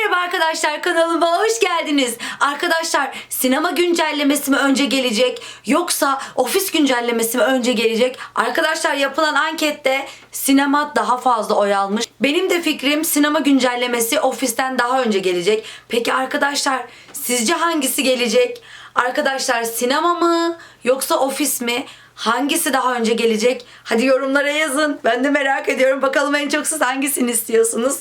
Merhaba arkadaşlar kanalıma hoş geldiniz. Arkadaşlar sinema güncellemesi mi önce gelecek yoksa ofis güncellemesi mi önce gelecek? Arkadaşlar yapılan ankette sinema daha fazla oy almış. Benim de fikrim sinema güncellemesi ofisten daha önce gelecek. Peki arkadaşlar sizce hangisi gelecek? Arkadaşlar sinema mı yoksa ofis mi? Hangisi daha önce gelecek? Hadi yorumlara yazın. Ben de merak ediyorum. Bakalım en çok siz hangisini istiyorsunuz?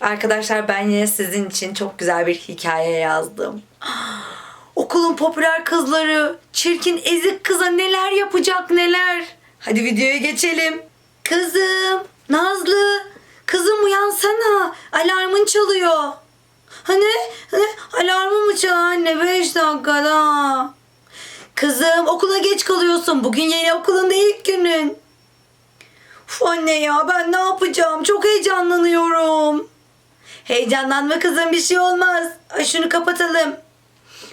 Arkadaşlar ben yine sizin için çok güzel bir hikaye yazdım. Okulun popüler kızları çirkin ezik kıza neler yapacak neler. Hadi videoya geçelim. Kızım, Nazlı, kızım uyansana. Alarmın çalıyor. Hani? hani alarmı mı çalıyor anne? 5 dakikada. Kızım okula geç kalıyorsun. Bugün yeni okulunda ilk günün. Uf anne ya ben ne yapacağım? Çok heyecanlanıyorum. Heyecanlanma kızım bir şey olmaz. Ay şunu kapatalım.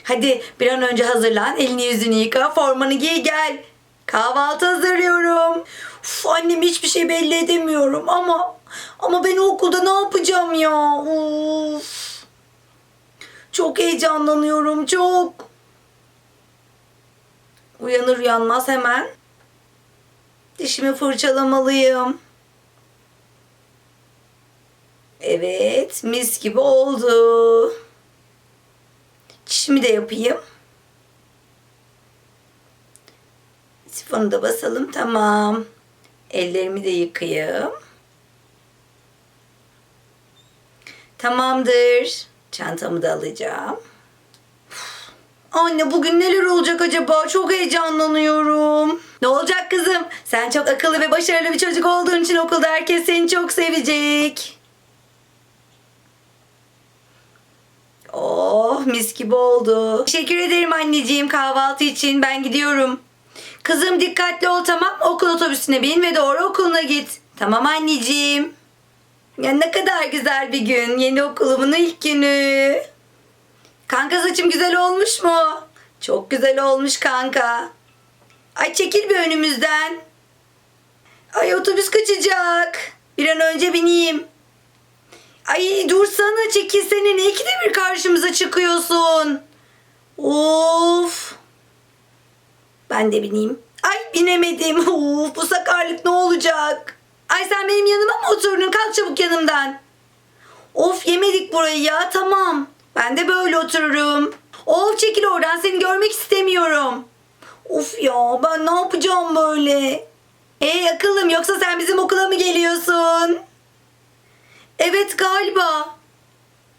Hadi bir an önce hazırlan. Elini yüzünü yıka. Formanı giy gel. Kahvaltı hazırlıyorum. Uf annem hiçbir şey belli edemiyorum ama ama ben okulda ne yapacağım ya? Uf. Çok heyecanlanıyorum çok. Uyanır uyanmaz hemen dişimi fırçalamalıyım. Evet, mis gibi oldu. Çişimi de yapayım. Sifonu da basalım, tamam. Ellerimi de yıkayayım. Tamamdır. Çantamı da alacağım. Anne bugün neler olacak acaba? Çok heyecanlanıyorum. Ne olacak kızım? Sen çok akıllı ve başarılı bir çocuk olduğun için okulda herkes seni çok sevecek. Oh mis gibi oldu. Teşekkür ederim anneciğim kahvaltı için. Ben gidiyorum. Kızım dikkatli ol tamam. Okul otobüsüne bin ve doğru okuluna git. Tamam anneciğim. Ya ne kadar güzel bir gün. Yeni okulumun ilk günü. Kanka saçım güzel olmuş mu? Çok güzel olmuş kanka. Ay çekil bir önümüzden. Ay otobüs kaçacak. Bir an önce bineyim. Ay dursana çekilsene ne ikide bir karşımıza çıkıyorsun. Of. Ben de bineyim. Ay binemedim. Of bu sakarlık ne olacak? Ay sen benim yanıma mı oturdun? Kalk çabuk yanımdan. Of yemedik burayı ya tamam. Ben de böyle otururum. Of çekil oradan seni görmek istemiyorum. Of ya ben ne yapacağım böyle? Hey akıllım yoksa sen bizim okula mı geliyorsun? Evet galiba.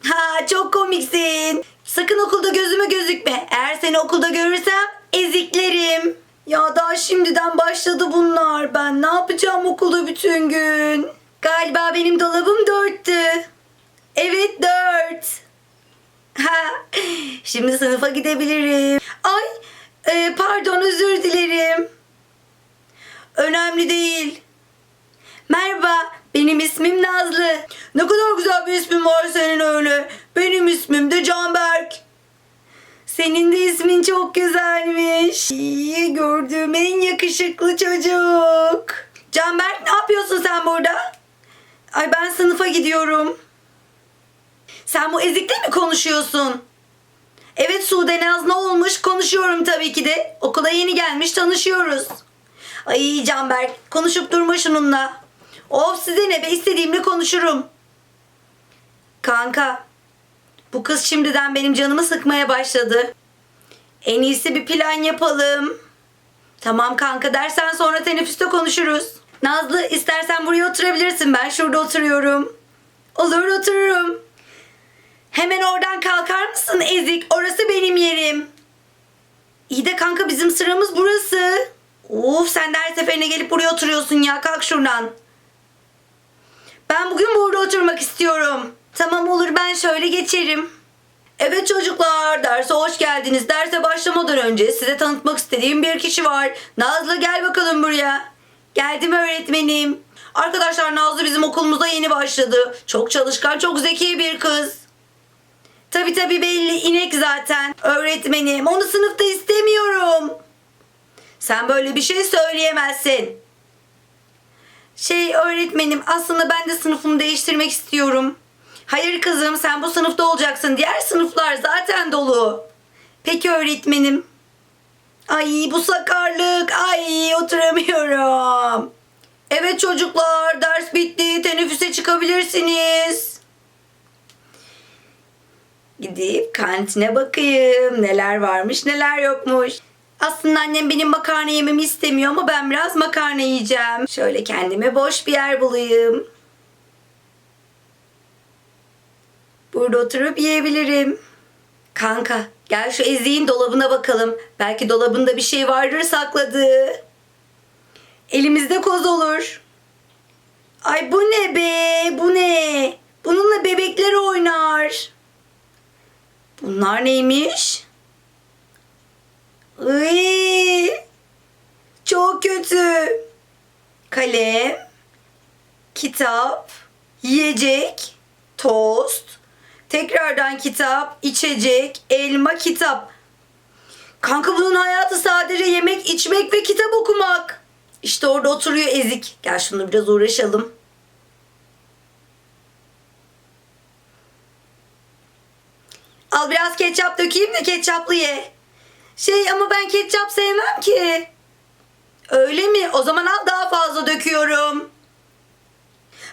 Ha çok komiksin. Sakın okulda gözüme gözükme. Eğer seni okulda görürsem eziklerim. Ya daha şimdiden başladı bunlar. Ben ne yapacağım okulda bütün gün? Galiba benim dolabım dörttü. Evet dört. Ha, şimdi sınıfa gidebilirim. Ay, e, pardon özür dilerim. Önemli değil. Merhaba, benim ismim Nazlı. Ne kadar güzel bir ismin var senin öyle. Benim ismim de Canberk. Senin de ismin çok güzelmiş. İyi gördüğüm en yakışıklı çocuk. Canberk ne yapıyorsun sen burada? Ay ben sınıfa gidiyorum. Sen bu ezikle mi konuşuyorsun? Evet Sude Naz ne olmuş? Konuşuyorum tabii ki de. Okula yeni gelmiş tanışıyoruz. Ay Canberk konuşup durma şununla. Of size ne be istediğimle konuşurum. Kanka bu kız şimdiden benim canımı sıkmaya başladı. En iyisi bir plan yapalım. Tamam kanka dersen sonra teneffüste konuşuruz. Nazlı istersen buraya oturabilirsin. Ben şurada oturuyorum. Olur otururum. Hemen oradan kalkar mısın ezik? Orası benim yerim. İyi de kanka bizim sıramız burası. Of sen de her seferine gelip buraya oturuyorsun ya. Kalk şuradan. Ben bugün burada oturmak istiyorum. Tamam olur ben şöyle geçerim. Evet çocuklar derse hoş geldiniz. Derse başlamadan önce size tanıtmak istediğim bir kişi var. Nazlı gel bakalım buraya. Geldim öğretmenim. Arkadaşlar Nazlı bizim okulumuza yeni başladı. Çok çalışkan, çok zeki bir kız. Tabi tabi belli inek zaten. Öğretmenim onu sınıfta istemiyorum. Sen böyle bir şey söyleyemezsin. Şey öğretmenim aslında ben de sınıfımı değiştirmek istiyorum. Hayır kızım sen bu sınıfta olacaksın. Diğer sınıflar zaten dolu. Peki öğretmenim. Ay bu sakarlık. Ay oturamıyorum. Evet çocuklar ders bitti. Teneffüse çıkabilirsiniz. Gidip kantine bakayım. Neler varmış neler yokmuş. Aslında annem benim makarna yememi istemiyor ama ben biraz makarna yiyeceğim. Şöyle kendime boş bir yer bulayım. Burada oturup yiyebilirim. Kanka gel şu eziğin dolabına bakalım. Belki dolabında bir şey vardır sakladığı. Elimizde koz olur. Ay bu ne be? Bu ne? Bununla bebekler oynar. Bunlar neymiş? Iy, çok kötü. Kalem, kitap, yiyecek, tost, tekrardan kitap, içecek, elma, kitap. Kanka bunun hayatı sadece yemek, içmek ve kitap okumak. İşte orada oturuyor ezik. Gel şunu biraz uğraşalım. Al biraz ketçap dökeyim de ketçaplı ye. Şey ama ben ketçap sevmem ki. Öyle mi? O zaman al daha fazla döküyorum.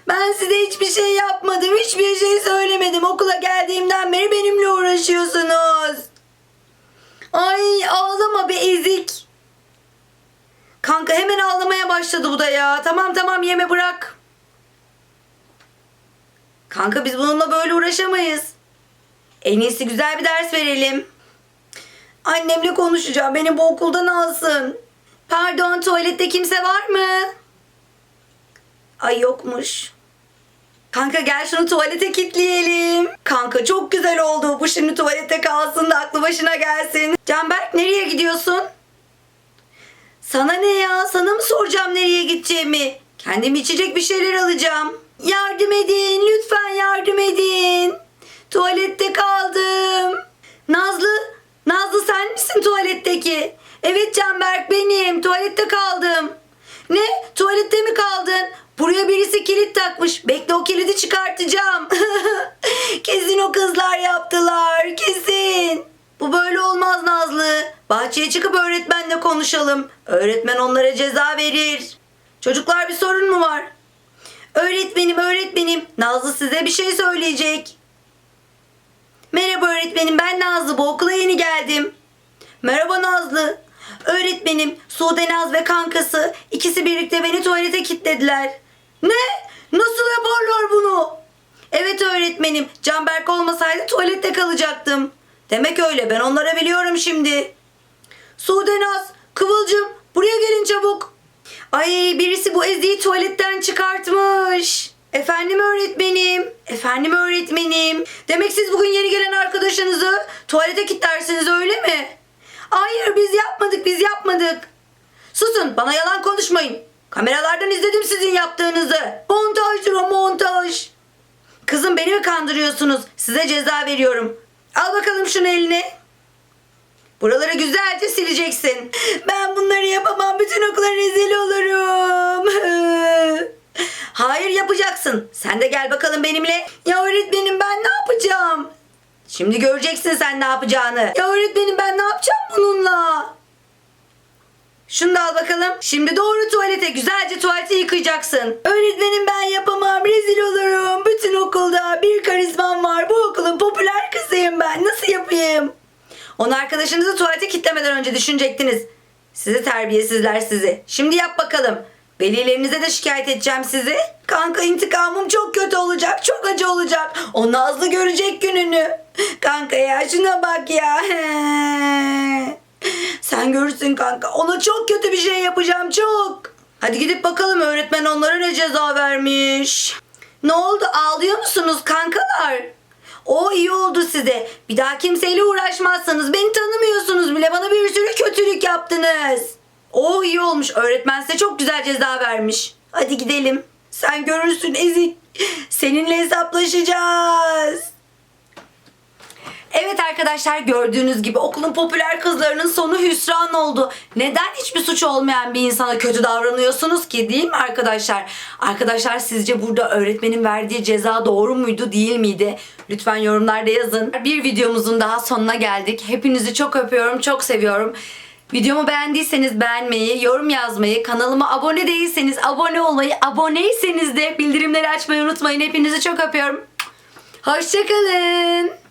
Ben size hiçbir şey yapmadım. Hiçbir şey söylemedim. Okula geldiğimden beri benimle uğraşıyorsunuz. Ay ağlama be ezik. Kanka hemen ağlamaya başladı bu da ya. Tamam tamam yeme bırak. Kanka biz bununla böyle uğraşamayız. En iyisi güzel bir ders verelim. Annemle konuşacağım. Beni bu okuldan alsın. Pardon tuvalette kimse var mı? Ay yokmuş. Kanka gel şunu tuvalete kilitleyelim. Kanka çok güzel oldu. Bu şimdi tuvalette kalsın da aklı başına gelsin. Canberk nereye gidiyorsun? Sana ne ya? Sana mı soracağım nereye gideceğimi? Kendim içecek bir şeyler alacağım. Yardım edin. Lütfen yardım edin. Tuvalette kaldım. Nazlı, Nazlı sen misin tuvaletteki? Evet Canberk benim. Tuvalette kaldım. Ne? Tuvalette mi kaldın? Buraya birisi kilit takmış. Bekle o kilidi çıkartacağım. kesin o kızlar yaptılar. Kesin. Bu böyle olmaz Nazlı. Bahçeye çıkıp öğretmenle konuşalım. Öğretmen onlara ceza verir. Çocuklar bir sorun mu var? Öğretmenim, öğretmenim. Nazlı size bir şey söyleyecek. Merhaba öğretmenim ben Nazlı bu okula yeni geldim. Merhaba Nazlı. Öğretmenim Sude Naz ve kankası ikisi birlikte beni tuvalete kilitlediler. Ne? Nasıl yaparlar bunu? Evet öğretmenim Canberk olmasaydı tuvalette kalacaktım. Demek öyle ben onlara biliyorum şimdi. Sude Naz, Kıvılcım buraya gelin çabuk. Ay birisi bu Ezi'yi tuvaletten çıkartmış. Efendim öğretmenim. Efendim öğretmenim. Demek siz bugün yeni gelen arkadaşınızı tuvalete kilitlersiniz öyle mi? Hayır biz yapmadık biz yapmadık. Susun bana yalan konuşmayın. Kameralardan izledim sizin yaptığınızı. Montajdır o montaj. Kızım beni mi kandırıyorsunuz? Size ceza veriyorum. Al bakalım şunu eline. Buraları güzelce sileceksin. Ben bunları yapamam. Bütün okula rezil olurum. Yapacaksın. Sen de gel bakalım benimle. Ya öğretmenim ben ne yapacağım? Şimdi göreceksin sen ne yapacağını. Ya öğretmenim ben ne yapacağım bununla? Şunu da al bakalım. Şimdi doğru tuvalete güzelce tuvaleti yıkayacaksın. Öğretmenim ben yapamam. Rezil olurum. Bütün okulda bir karizmam var. Bu okulun popüler kızıyım ben. Nasıl yapayım? Onu arkadaşınızı tuvalete kitlemeden önce düşünecektiniz. Sizi terbiyesizler sizi. Şimdi yap bakalım. Velilerinize de şikayet edeceğim sizi. Kanka intikamım çok kötü olacak. Çok acı olacak. O Nazlı görecek gününü. Kanka ya şuna bak ya. Sen görürsün kanka. Ona çok kötü bir şey yapacağım çok. Hadi gidip bakalım öğretmen onlara ne ceza vermiş. Ne oldu ağlıyor musunuz kankalar? O iyi oldu size. Bir daha kimseyle uğraşmazsanız beni tanımıyorsunuz bile. Bana bir sürü kötülük yaptınız. O iyi olmuş. Öğretmen size çok güzel ceza vermiş. Hadi gidelim. Sen görürsün Ezik. Seninle hesaplaşacağız. Evet arkadaşlar gördüğünüz gibi okulun popüler kızlarının sonu hüsran oldu. Neden hiçbir suç olmayan bir insana kötü davranıyorsunuz ki değil mi arkadaşlar? Arkadaşlar sizce burada öğretmenin verdiği ceza doğru muydu değil miydi? Lütfen yorumlarda yazın. Bir videomuzun daha sonuna geldik. Hepinizi çok öpüyorum, çok seviyorum. Videomu beğendiyseniz beğenmeyi, yorum yazmayı, kanalıma abone değilseniz abone olmayı, aboneyseniz de bildirimleri açmayı unutmayın. Hepinizi çok öpüyorum. Hoşçakalın.